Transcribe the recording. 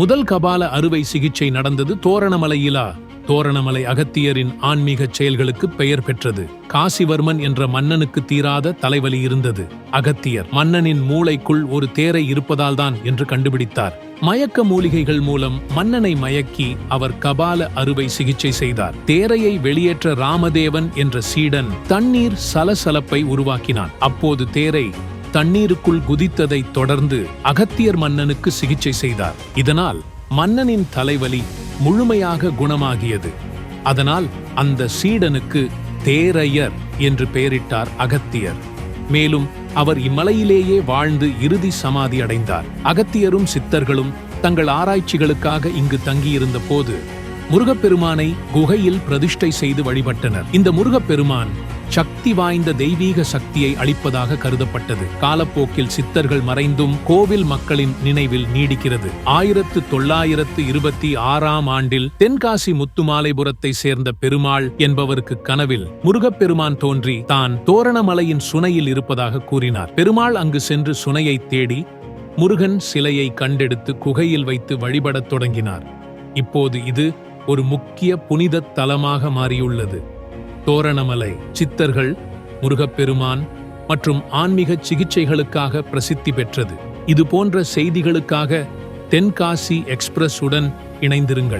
முதல் கபால அறுவை சிகிச்சை நடந்தது தோரணமலையிலா. தோரணமலை அகத்தியரின் ஆன்மீக செயல்களுக்கு பெயர் பெற்றது. காசிவர்மன் என்ற மன்னனுக்கு தீராத தலைவலி இருந்தது. அகத்தியர் மன்னனின் மூளைக்குள் ஒரு தேரை இருப்பதால்தான் என்று கண்டுபிடித்தார். மயக்க மூலிகைகள் மூலம் மன்னனை மயக்கி அவர் கபால அறுவை சிகிச்சை செய்தார். தேரையை வெளியேற்ற ராமதேவன் என்ற சீடன் தண்ணீர் சலசலப்பை உருவாக்கினான். அப்போது தேரை தண்ணீருக்குள் குதித்ததை தொடர்ந்து அகத்தியர் மன்னனுக்கு சிகிச்சை செய்தார். இதனால் மன்னனின் தலைவலி முழுமையாக குணமாகியது. அதனால் அந்த சீடனுக்கு தேரையர் என்று பெயரிட்டார் அகத்தியர். மேலும் அவர் இம்மலையிலேயே வாழ்ந்து இறுதி சமாதி அடைந்தார். அகத்தியரும் சித்தர்களும் தங்கள் ஆராய்ச்சிகளுக்காக இங்கு தங்கியிருந்த போது முருகப்பெருமானை குகையில் பிரதிஷ்டை செய்து வழிபட்டனர். இந்த முருகப்பெருமான் சக்தி வாய்ந்த தெய்வீக சக்தியை அளிப்பதாக கருதப்பட்டது. காலப்போக்கில் சித்தர்கள் மறைந்தும் கோவில் மக்களின் நினைவில் நீடிக்கிறது. ஆயிரத்து தொள்ளாயிரத்து இருபத்தி ஆறாம் ஆண்டில் தென்காசி முத்துமாலைபுரத்தை சேர்ந்த பெருமாள் என்பவருக்கு கனவில் முருகப்பெருமான் தோன்றி தான் தோரணமலையின் சுனையில் இருப்பதாக கூறினார். பெருமாள் அங்கு சென்று சுனையை தேடி முருகன் சிலையை கண்டெடுத்து குகையில் வைத்து வழிபடத் தொடங்கினார். இப்போது இது ஒரு முக்கிய புனிதத் தலமாக மாறியுள்ளது. தோரணமலை சித்தர்கள் முருகப்பெருமான் மற்றும் ஆன்மீக சிகிச்சைகளுக்காக பிரசித்தி பெற்றது. இது போன்ற செய்திகளுக்காக தென்காசி எக்ஸ்பிரஸ் உடன் இணைந்திருங்கள்.